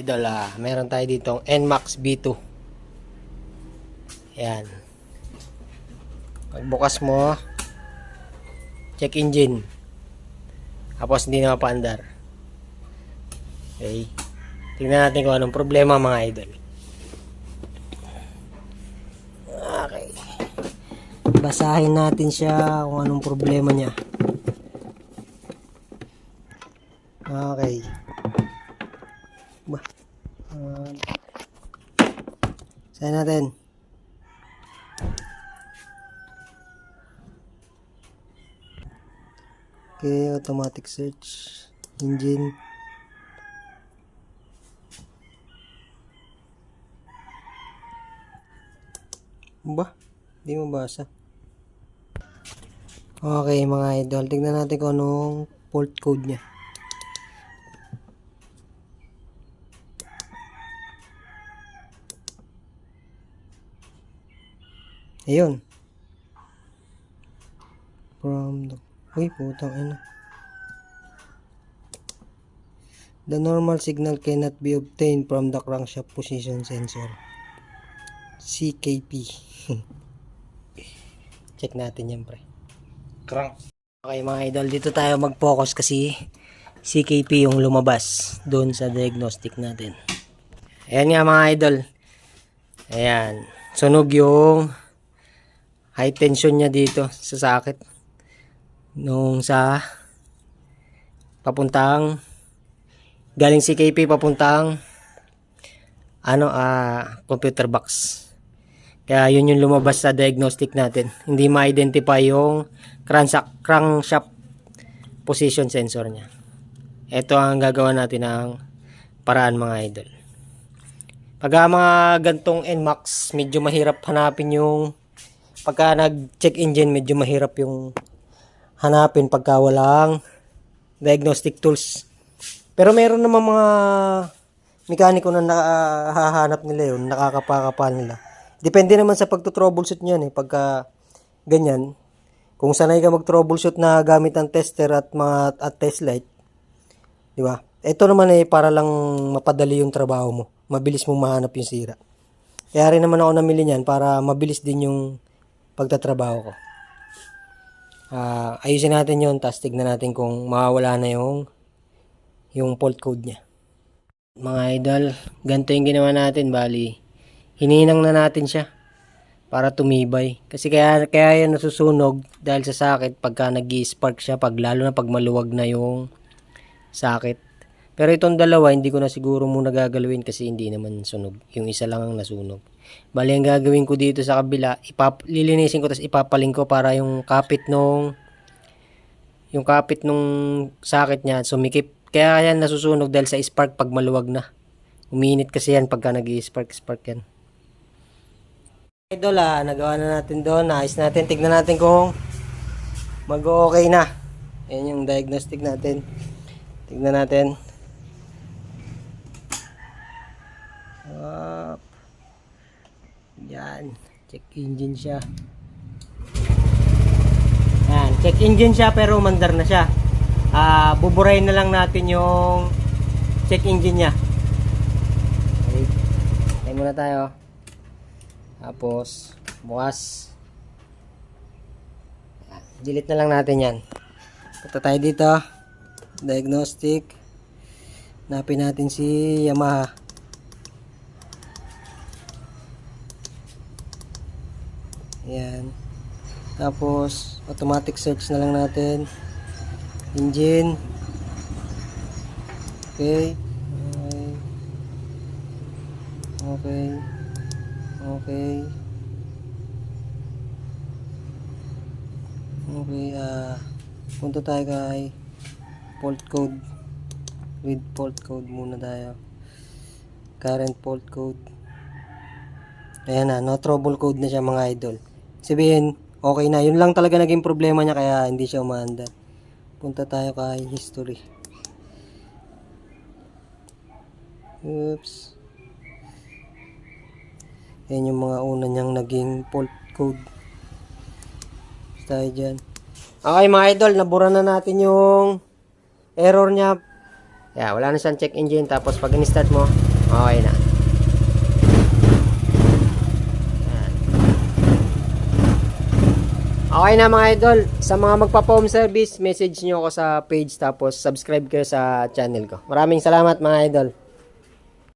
Idol, ah, meron tayo ditong NMAX B2. Ayan. Pagbukas mo, check engine. Tapos hindi na mapaandar. Okay. Tingnan natin kung anong problema mga idol. Okay. Basahin natin siya kung anong problema niya. Okay. Ba. Um, natin? Okay, automatic search engine. Ba? Hindi mabasa. Okay mga idol, tignan natin kung anong fault code niya. Ayun. From the... Uy, putang ina. The normal signal cannot be obtained from the crankshaft position sensor. CKP. Check natin yan, pre. Crank. Okay mga idol, dito tayo mag-focus kasi CKP yung lumabas doon sa diagnostic natin. Ayan nga mga idol. Ayan. Sunog yung high tension niya dito sa sakit. Nung sa papuntang galing CKP papuntang ano ah computer box. Kaya yun yung lumabas sa diagnostic natin. Hindi ma-identify yung crankshaft, crankshaft position sensor niya. Ito ang gagawa natin ng paraan mga idol. Pag ah, mga gantong NMAX, medyo mahirap hanapin yung pagka nag-check engine, medyo mahirap yung hanapin pagka walang diagnostic tools. Pero meron naman mga mekaniko na nakahanap nila yun, nakakapakapa nila. Depende naman sa pagto-troubleshoot niyan eh. Pagka ganyan, kung sanay ka mag-troubleshoot na gamit ang tester at mga at test light, di ba? Ito naman eh para lang mapadali yung trabaho mo. Mabilis mong mahanap yung sira. Kaya rin naman ako namili niyan para mabilis din yung pagtatrabaho ko. Ah, ayusin natin yon tapos tignan natin kung mawawala na yung yung fault code niya. Mga idol, ganito yung ginawa natin, bali. Hininang na natin siya para tumibay. Kasi kaya, kaya yan nasusunog dahil sa sakit pagka nag spark siya, pag, lalo na pag maluwag na yung sakit. Pero itong dalawa, hindi ko na siguro muna gagalawin kasi hindi naman sunog. Yung isa lang ang nasunog. Bali, ang gagawin ko dito sa kabila, ipap lilinisin ko tapos ipapaling ko para yung kapit nung yung kapit nung sakit niya sumikip. Kaya yan nasusunog dahil sa spark pag maluwag na. Uminit kasi yan pagka nag spark spark yan. Idol ah, nagawa na natin doon. Ayos natin. Tignan natin kung mag-okay na. Yan yung diagnostic natin. Tignan natin. Yan. Check engine siya. Yan. Check engine siya pero umandar na siya. Ah, buburahin na lang natin yung check engine niya. Okay. Tayo muna tayo. Tapos, bukas. Delete na lang natin yan. Punta tayo dito. Diagnostic. Napin natin si Yamaha. Yan. Tapos, automatic search na lang natin. Engine. Okay. Okay. Okay. Okay. Okay, ah punta tayo kay fault code. With fault code muna tayo. Current fault code. Ayan na, no trouble code na siya mga idol. Sabihin, okay na. Yun lang talaga naging problema niya kaya hindi siya umaandar. Punta tayo kay history. Oops. Yan yung mga una niyang naging fault code. Tayo dyan. Okay mga idol, nabura na natin yung error niya Kaya wala na siyang check engine tapos pag in-start mo, okay na. Okay na mga idol, sa mga magpa-home service, message nyo ako sa page tapos subscribe kayo sa channel ko. Maraming salamat mga idol.